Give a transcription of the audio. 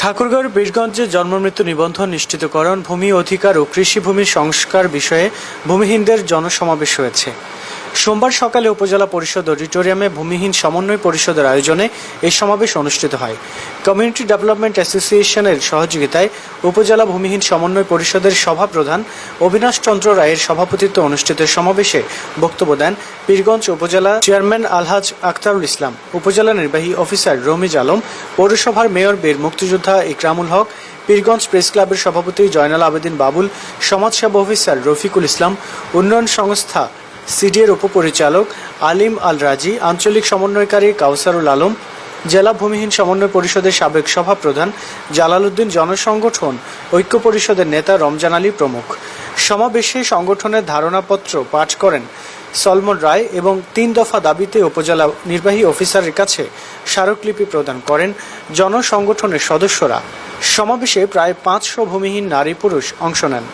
ঠাকুরগাঁওয়ের বীরগঞ্জে জন্মমৃত্যু নিবন্ধন নিশ্চিতকরণ ভূমি অধিকার ও কৃষিভূমির সংস্কার বিষয়ে ভূমিহীনদের জনসমাবেশ হয়েছে। সোমবার সকালে উপজেলা পরিষদ অডিটোরিয়ামে ভূমিহীন সমন্বয় পরিষদের আয়োজনে এই সমাবেশ অনুষ্ঠিত হয়। কমিউনিটি ডেভেলপমেন্ট অ্যাসোসিয়েশনের সহযোগিতায় উপজেলা ভূমিহীন সমন্বয় পরিষদের সভাপ্রধান অবিনাশ চন্দ্র রায়ের সভাপতিত্বে অনুষ্ঠিত সমাবেশে বক্তব্য দেন পীরগঞ্জ উপজেলা চেয়ারম্যান আলহাজ আখতারুল ইসলাম, উপজেলা নির্বাহী অফিসার রমিজ আলম, পৌরসভার মেয়র বীর মুক্তিযোদ্ধা ইকরামুল হক, পীরগঞ্জ প্রেস ক্লাবের সভাপতি জয়নাল আবেদিন বাবুল, সমাজসেবা অফিসার রফিকুল ইসলাম, উন্নয়ন সংস্থা সিডিএর উপপরিচালক আলিম আল রাজি আঞ্চলিক সমন্বয়কারী কাউসারুল আলম, জেলা ভূমিহীন সমন্বয় পরিষদের সাবেক সভাপ্রধান জালালউদ্দিন জনসংগঠন, ঐক্য পরিষদের নেতা রমজান আলী প্রমুখ। সমাবেশে সংগঠনের ধারণাপত্র পাঠ করেন সলমন রায় এবং তিন দফা দাবিতে উপজেলা নির্বাহী অফিসারের কাছে স্মারকলিপি প্রদান করেন জনসংগঠনের সদস্যরা। সমাবেশে প্রায় পাঁচশো ভূমিহীন নারী পুরুষ অংশ নেন।